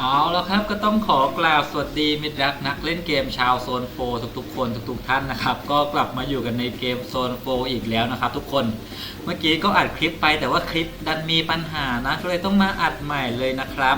เอาแล้วครับก็ต้องขอกล่าวสวัสดีมิตรรักนักเล่นเกมชาวโซนโฟทุกๆ คนทุกๆท่านนะครับ ก็กลับมาอยู่กันในเกมโซนโฟอีกแล้วนะครับ ทุกคนเมื่อกี้ก็อัดคลิปไปแต่ว่าคลิปดันมีปัญหานะก็เลยต้องมาอัดใหม่เลยนะครับ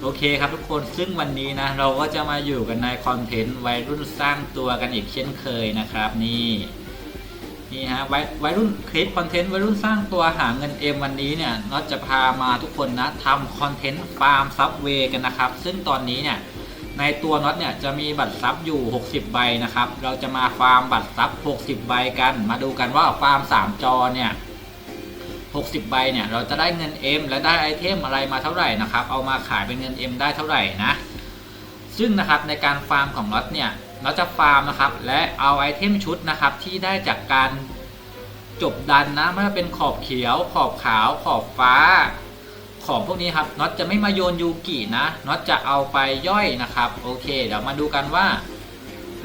โอเคครับทุกคนซึ่งวันนี้นะ เราก็จะมาอยู่กันในคอนเทนต์วัยรุ่นสร้างตัวกันอีกเช่นเคยนะครับนี่ นี่ฮะวัยวัยรุ่นคลิปคอนเทนต์วัยรุ่นสร้างตัวหาเงินเอ็มวันนี้เนี่ยน็อตจะพามาทุกคนนะทำคอนเทนต์ฟาร์มซับเวย์กันนะครับ ซึ่งตอนนี้เนี่ยในตัวน็อตเนี่ยจะมีบัตรซับอยู่ 60 ใบนะครับ เราจะมาฟาร์มบัตรซับ 60 ใบกัน มาดูกันว่าฟาร์ม 3 จอเนี่ย60 ใบเนี่ยเราจะได้เงิน M และได้ไอเทมอะไรมาเท่าไหร่นะครับ เอามาขายเป็นเงิน M ได้เท่าไหร่นะ ซึ่งนะครับในการฟาร์มของน็อตเนี่ย เราจะฟาร์มนะครับ และเอาไอเทมชุดนะครับที่ได้จากการจบดันนะไม่ว่าเป็นขอบเขียว ขอบขาว ขอบฟ้า ของพวกนี้ครับน็อตจะไม่มาโยนยูกินะน็อตจะเอาไปย่อยนะครับโอเค เดี๋ยวมาดูกันว่า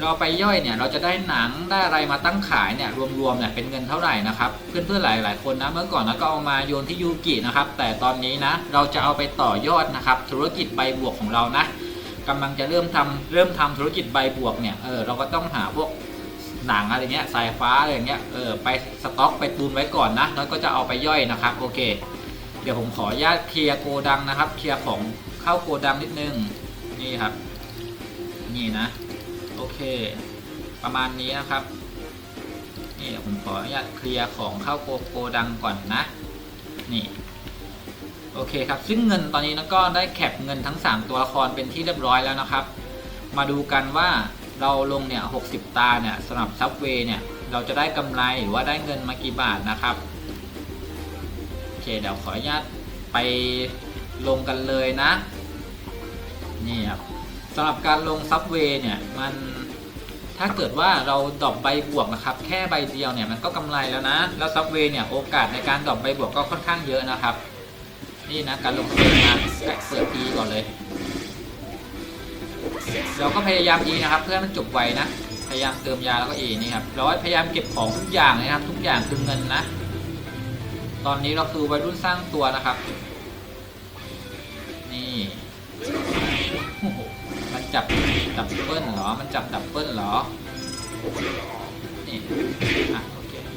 เราไปย่อยเนี่ยเราจะได้หนังได้อะไรมาตั้งขายเนี่ยรวมๆเนี่ยเป็นเงินเท่าไหร่นะครับเพื่อนๆหลายๆคนนะเมื่อก่อนนะก็เอามาโยนที่ยูกินะครับแต่ตอนนี้นะเราจะเอาไปต่อยอดนะครับธุรกิจใบบวกของเรานะ กำลังจะเริ่มทำเริ่มทำธุรกิจใบบวกเนี่ยเออเราก็ต้องหาพวกหนังอะไรเงี้ยสายฟ้าอะไรเงี้ยเออไปสต็อกไปตุนไว้ก่อนนะแล้วก็จะเอาไปย่อยนะครับโอเค เดี๋ยวผมขออนุญาตเคลียร์โกดังนะครับ เคลียร์ของเข้าโกดังนิดนึงนี่ครับ นี่นะ โอเค ประมาณนี้นะครับนี่เดี๋ยวผมขออนุญาตเคลียร์ของเข้าโกโกดังก่อนนะ นี่ โอเคครับ ซึ่งเงินตอนนี้นะก็ได้แคปเงินทั้ง 3 ตัวละครเป็นที่เรียบร้อยแล้วนะครับ มาดูกันว่าเราลงเนี่ย60ตาเนี่ยสำหรับซับเวย์เนี่ยเราจะได้กำไรหรือว่าได้เงินมากี่บาทนะครับ โอเคเดี๋ยวขออนุญาตไปลงกันเลยนะ นี่ครับสำหรับการลงซับเวย์เนี่ยมันถ้าเกิดว่าเราดรอปใบบวกนะครับ แค่ใบเดียวเนี่ยมันก็กำไรแล้วนะ แล้วซับเวย์เนี่ยโอกาสในการดรอปใบบวกก็ค่อนข้างเยอะนะครับ นี่นะการลงเปิดมาแตะเปิดทีก่อนเลย เราก็พยายามอีนะครับ เพื่อให้มันจบไวนะ พยายามเติมยาแล้วก็อีนี่ครับเราพยายามเก็บของทุกอย่างนะครับ ทุกอย่างคือเงินนะ ตอนนี้เราคือวัยรุ่นสร้างตัวนะครับ นี่มันจับดับเบิลเหรอ มันจับดับเบิลเหรอ นี่อะโอเคเนี่ย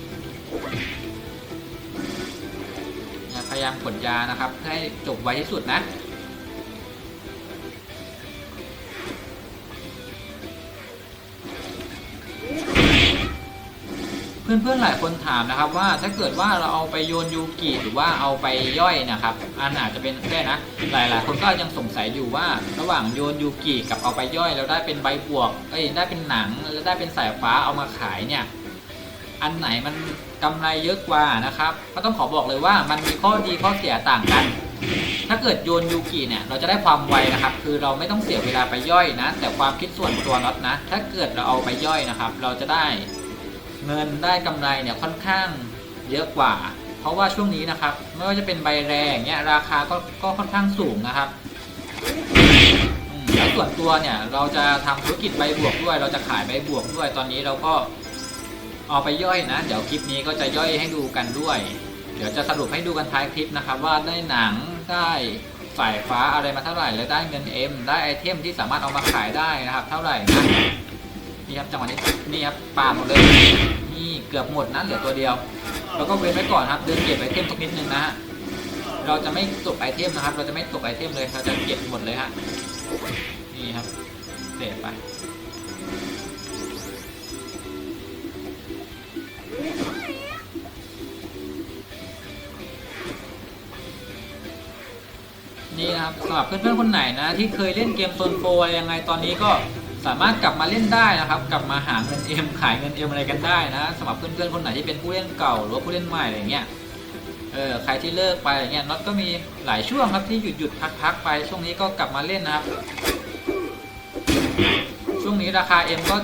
พยายามกดยานะครับเพื่อให้จบไวที่สุดนะเพื่อนๆหลายคนถามนะครับว่าถ้าเกิดว่าเราเอาไปโยนยูกิหรือว่าเอาไปย่อยนะครับ อันอาจจะเป็นแค่นะ หลายๆ คนก็ยังสงสัยอยู่ว่า ระหว่างโยนยูกิกับเอาไปย่อยแล้วได้เป็นใบบวกเอ้ยได้เป็นหนังแล้วได้เป็นสายฟ้าเอามาขายเนี่ย อันไหนมันกำไรเยอะกว่านะครับ ก็ต้องขอบอกเลยว่ามันมีข้อดีข้อเสียต่างกัน ถ้าเกิดโยนยูกิเนี่ยเราจะได้ความไวนะครับ คือเราไม่ต้องเสียเวลาไปย่อยนะ แต่ความคิดส่วนตัวน็อตนะ ถ้าเกิดเราเอาไปย่อยนะครับ เราจะได้เงินได้กำไรเนี่ยค่อนข้างเยอะกว่า เพราะว่าช่วงนี้นะครับ ไม่ว่าจะเป็นใบแรงเนี่ยราคาก็ก็ค่อนข้างสูงนะครับแล้วส่วนตัวเนี่ยเราจะทำธุรกิจใบบวกด้วย เราจะขายใบบวกด้วยตอนนี้เราก็ เอาไปย่อยนะ เดี๋ยวคลิปนี้ก็จะย่อยให้ดูกันด้วย เดี๋ยวจะสรุปให้ดูกันท้ายคลิปนะครับ ว่าได้หนังได้สายฟ้าอะไรมาเท่าไหร่ และได้เงิน M ได้ไอเทมที่สามารถเอามาขายได้นะครับ เท่าไหร่นะนี่ครับจังหวะนี้นี่ครับปาดหมดเลยนี่เกือบหมดนะเหลือตัวเดียว แล้วก็เว้นไว้ก่อนครับเดินเก็บไอเทมสักนิดนึงนะฮะเราจะไม่ตกไอเทมนะครับ เราจะไม่ตกไอเทมเลยเราจะเก็บหมดเลยฮะนี่ครับเสร็จไป นะครับสำหรับเพื่อนๆคนไหนนะที่เคยเล่นเกมโซนโฟอะไรยังไงตอนนี้ก็สามารถกลับมาเล่นได้นะครับ กลับมาหาเงินเอ็มขายเงินเอ็มอะไรกันได้นะสำหรับเพื่อนๆคนไหนที่เป็นผู้เล่นเก่าหรือว่าผู้เล่นใหม่อะไรเงี้ยเออใครที่เลิกไปอะไรเงี้ยน็อตก็มีหลายช่วงครับที่หยุดหยุดพักพักๆไปช่วงนี้ก็กลับมาเล่นนะครับ ช่วงนี้ราคาเอ็มก็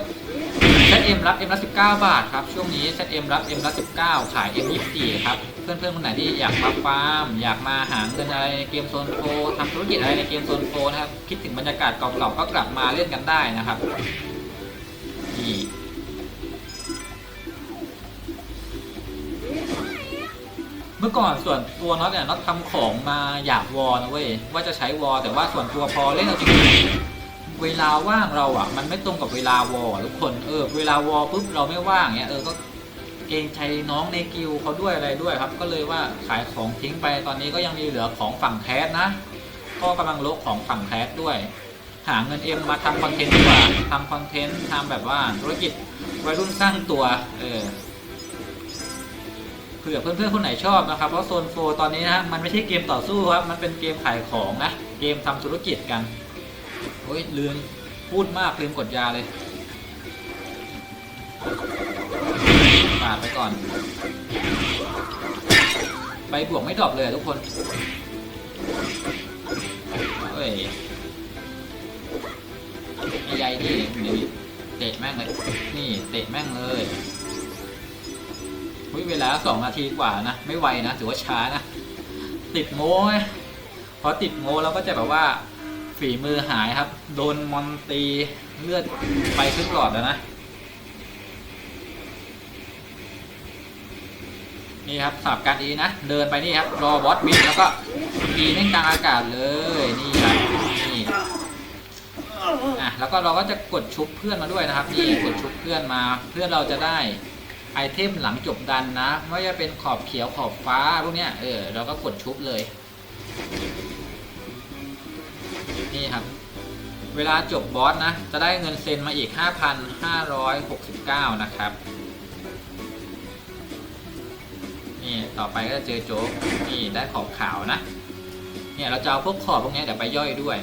เซตเอ็มรับเอ็มละสิบเก้าบาทครับ ช่วงนี้เซตเอ็มรับเอ็มละสิบเก้าขายเอ็มยี่สิบสี่ครับ เพื่อนๆคนไหนที่อยากมาฟาร์ม อยากมาหาเงินอะไรในเกมโซนโฟทำธุรกิจอะไรในเกมโซนโฟนะครับ คิดถึงบรรยากาศเก่าๆก็กลับมาเล่นกันได้นะครับนี่เมื่อก่อนส่วนตัวน็อตเนี่ยน็อตทำของมาอยากวอลนะเว้ยว่าจะใช้วอลแต่ว่าส่วนตัวพอเล่นจริง เวลาว่างเราอะ มันไม่ตรงกับเวลาวอลทุกคนเออเวลาวอลปุ๊บเราไม่ว่างเนี่ยเออก็เกรงใจน้องในกิวเขาด้วยอะไรด้วยครับ ก็เลยว่าขายของทิ้งไปตอนนี้ก็ยังมีเหลือของฝั่งแคสนะก็กำลังลกของฝั่งแคสด้วย หาเงินเอ็มมาทำคอนเทนต์ดีกว่าทำคอนเทนต์ทำแบบว่าธุรกิจวัยรุ่นสร้างตัวเออเผื่อเพื่อนๆคนไหนชอบนะครับ เพราะโซนโฟตอนนี้นะมันไม่ใช่เกมต่อสู้ครับ มันเป็นเกมขายของนะ เกมทำธุรกิจกัน โอ้ยลืมพูดมากลืมกดยาเลยปาดไปก่อนใบบวกไม่ดรอปเลยทุกคนเฮ้ยไอ้ใหญ่นี่นี่เตะแม่งเลย นี่เตะแม่งเลยอุ๊ยเวลาสองนาทีกว่านะ ไม่ไวนะ ถือว่าช้านะ ติดโม้พอติดโม้เราก็จะแบบว่า ฝีมือหายครับ โดนมอนตีเลือดไปขึ้นหลอดแล้วนะ นี่ครับสับการอีนะ เดินไปนี่ครับ รอบอสบินแล้วก็อีเล่นกลางอากาศเลย นี่ครับนี่อะแล้วก็เราก็จะกดชุบเพื่อนมาด้วยนะครับ นี่กดชุบเพื่อนมา เพื่อนเราจะได้ไอเทมหลังจบดันนะไม่ว่าจะเป็นขอบเขียวขอบฟ้าพวกเนี้ยเออเราก็กดชุบเลย นี่ครับ เวลาจบบอสนะ จะได้เงินเซ็นมาอีก 5,569 นะครับ นี่ต่อไปก็จะเจอโจ๊กนี่ได้ขอบขาวนะ เนี่ยเราจะเอาพวกขอบพวกนี้เดี๋ยวไปย่อยด้วย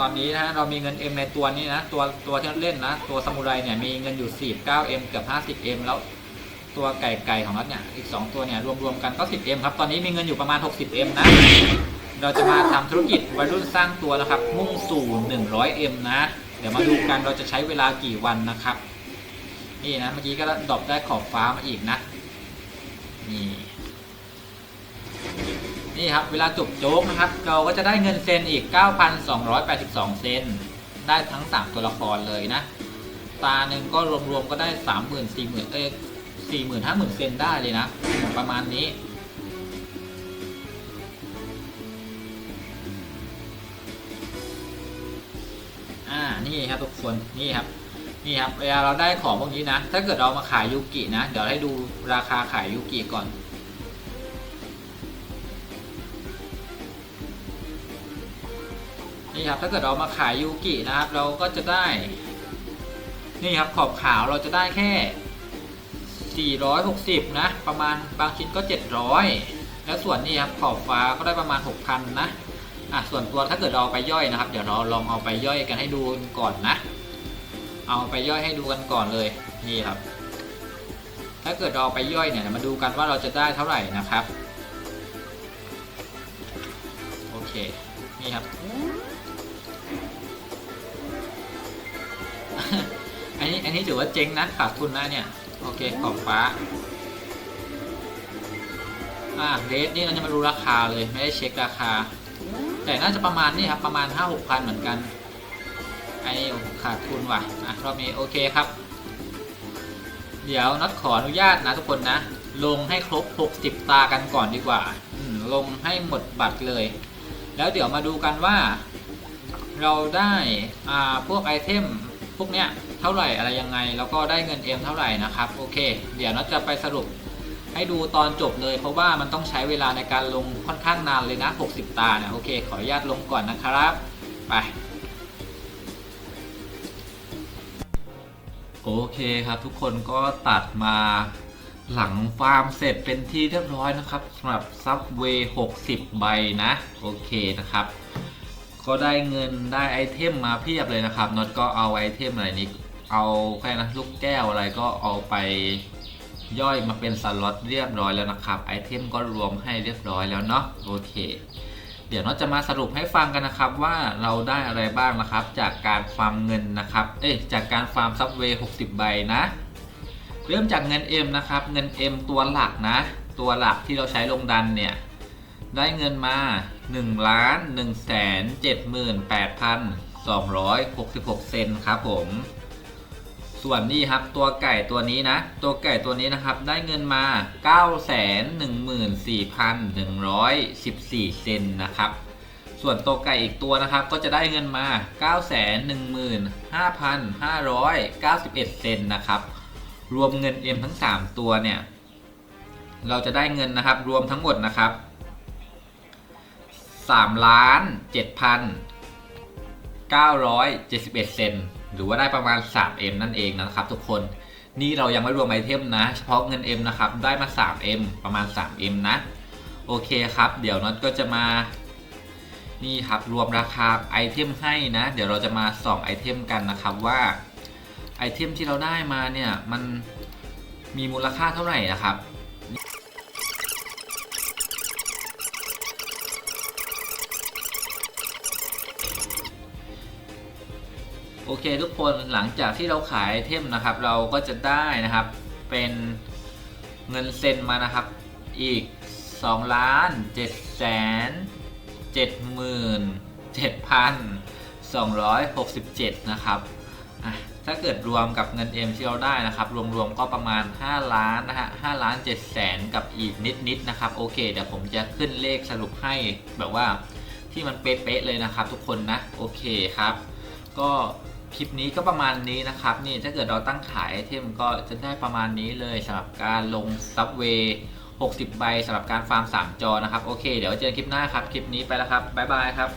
ตอนนี้นะเรามีเงิน M ในตัวนี้นะ ตัวตัวที่เล่นนะ ตัวซามูไรเนี่ยมีเงินอยู่ 49M เกือบ 50M แล้วตัวไก่ไก่ของนัดเนี่ยอีก 2 ตัวเนี่ยรวมๆกันก็ 10M ครับ ตอนนี้มีเงินอยู่ประมาณ 60M นะ เราจะมาทำธุรกิจวัยรุ่นสร้างตัวนะครับ มุ่งสู่ 100M นะ เดี๋ยวมาดูกันเราจะใช้เวลากี่วันนะครับ นี่นะเมื่อกี้ก็ดรอปได้ขอบฟ้ามาอีกนะ นี่ นี่ครับเวลาจบโจ๊กนะครับ เราก็จะได้เงินเซนอีก 9,282 เซนได้ทั้ง 3 ตัวละครเลยนะ ตาหนึ่งก็รวมๆก็ได้ 30,000 40,000เอ้ย40,000 50,000 เซนได้เลยนะ ประมาณนี้อ่านี่ครับทุกคนนี่ครับนี่ครับเวลาเราได้ของพวกนี้นะ ถ้าเกิดเรามาขายยูกินะ เดี๋ยวให้ดูราคาขายยูกิก่อน นี่ครับถ้าเกิดเรามาขายยูกินะครับ เราก็จะได้ นี่ครับขอบขาวเราจะได้แค่ 460 นะ ประมาณบางชิ้นก็ 700 แล้วส่วนนี้ครับขอบฟ้าก็ได้ประมาณ 6,000 นะอะส่วนตัวถ้าเกิดเราไปย่อยนะครับ เดี๋ยวเราลองเอาไปย่อยกันให้ดูก่อนนะ เอาไปย่อยให้ดูกันก่อนเลยนี่ครับ ถ้าเกิดเราไปย่อยเนี่ยมาดูกันว่าเราจะได้เท่าไหร่นะครับโอเคนี่ครับ อันนี้อันนี้ถือว่าเจ๊งนะขาดทุนนะเนี่ย โอเคขอบฟ้าอ่าเรสนี่เราจะมาดูราคาเลยไม่ได้เช็คราคา แต่น่าจะประมาณนี่ครับประมาณ 5 6พันเหมือนกันไอ้นี่ขาดทุนว่ะอะรอบนี้โอเคครับ เดี๋ยวน็อตขออนุญาตนะทุกคนนะ ลงให้ครบ 60 ตากันก่อนดีกว่าลงให้หมดบัตรเลย แล้วเดี๋ยวมาดูกันว่า เราได้อ่าพวกไอเทมพวกเนี้ยเท่าไหร่อะไรยังไง แล้วก็ได้เงินเอ็มเท่าไหร่นะครับโอเค เดี๋ยวน็อตจะไปสรุปให้ดูตอนจบเลย เพราะว่ามันต้องใช้เวลาในการลงค่อนข้างนานเลยนะ 60 ตาเนี่ยโอเค ขออนุญาตลงก่อนนะครับไปโอเคครับทุกคนก็ตัดมาหลังฟาร์มเสร็จเป็นที่เรียบร้อยนะครับสำหรับซับเวย์60 ใบนะ โอเคนะครับ ก็ได้เงินได้ไอเทมมาเพียบเลยนะครับน็อตก็เอาไอเทมอะไรนี้ เอาแค่นะลูกแก้วอะไรก็เอาไปย่อยมาเป็นสล็อตเรียบร้อยแล้วนะครับไอเทมก็รวมให้เรียบร้อยแล้วเนาะโอเค เดี๋ยวเราจะมาสรุปให้ฟังกันนะครับว่าเราได้อะไรบ้างนะครับ จากการฟาร์มเงินนะครับเอ๊ะจากการฟาร์มซับเวย์60ใบนะ เริ่มจากเงิน M นะครับเงิน M ตัวหลักนะ ตัวหลักที่เราใช้ลงดันเนี่ย ได้เงินมา1ล้าน1แสน78,266 เซนครับผม ส่วนนี้ครับตัวไก่ตัวนี้นะ ตัวไก่ตัวนี้นะครับได้เงินมา 914,114 เซนนะครับ ส่วนตัวไก่อีกตัวนะครับก็จะได้เงินมา 915,591 เซนนะครับ รวมเงิน M ทั้ง 3 ตัวเนี่ย เราจะได้เงินนะครับรวมทั้งหมดนะครับ 3ล้าน7,971 เซน หรือว่าได้ประมาณ 3M นั่นเองนะครับทุกคน นี่เรายังไม่รวมไอเทมนะ เฉพาะเงิน M นะครับ ได้มา 3M ประมาณ 3M นะ โอเคครับ เดี๋ยวน็อตก็จะมา นี่ครับ รวมราคาไอเทมให้นะ เดี๋ยวเราจะมาส่องไอเทมกันนะครับว่าไอเทมที่เราได้มาเนี่ย มันมีมูลค่าเท่าไหร่นะครับ โอเคทุกคนหลังจากที่เราขายเทมนะครับ เราก็จะได้นะครับเป็นเงินเซ็นมานะครับอีก2ล้าน7แสน7หมื่น7,267 นะครับอะถ้าเกิดรวมกับเงิน M ที่เราได้นะครับ รวมๆก็ประมาณ 5 ล้านนะฮะ5ล้าน7แสนกับอีกนิดๆนะครับ โอเค เดี๋ยวผมจะขึ้นเลขสรุปให้แบบว่าที่มันเป๊ะๆเลยนะครับ ทุกคนนะ โอเคครับ ก็ คลิปนี้ก็ประมาณนี้นะครับ นี่ถ้าเกิดเราตั้งขายไอเทมก็จะได้ประมาณนี้เลยสำหรับการลงซับเวย์60 ใบสำหรับการฟาร์ม 3 จอนะครับ โอเค เดี๋ยวเจอกันคลิปหน้าครับ คลิปนี้ไปแล้วครับ บ๊ายบายครับ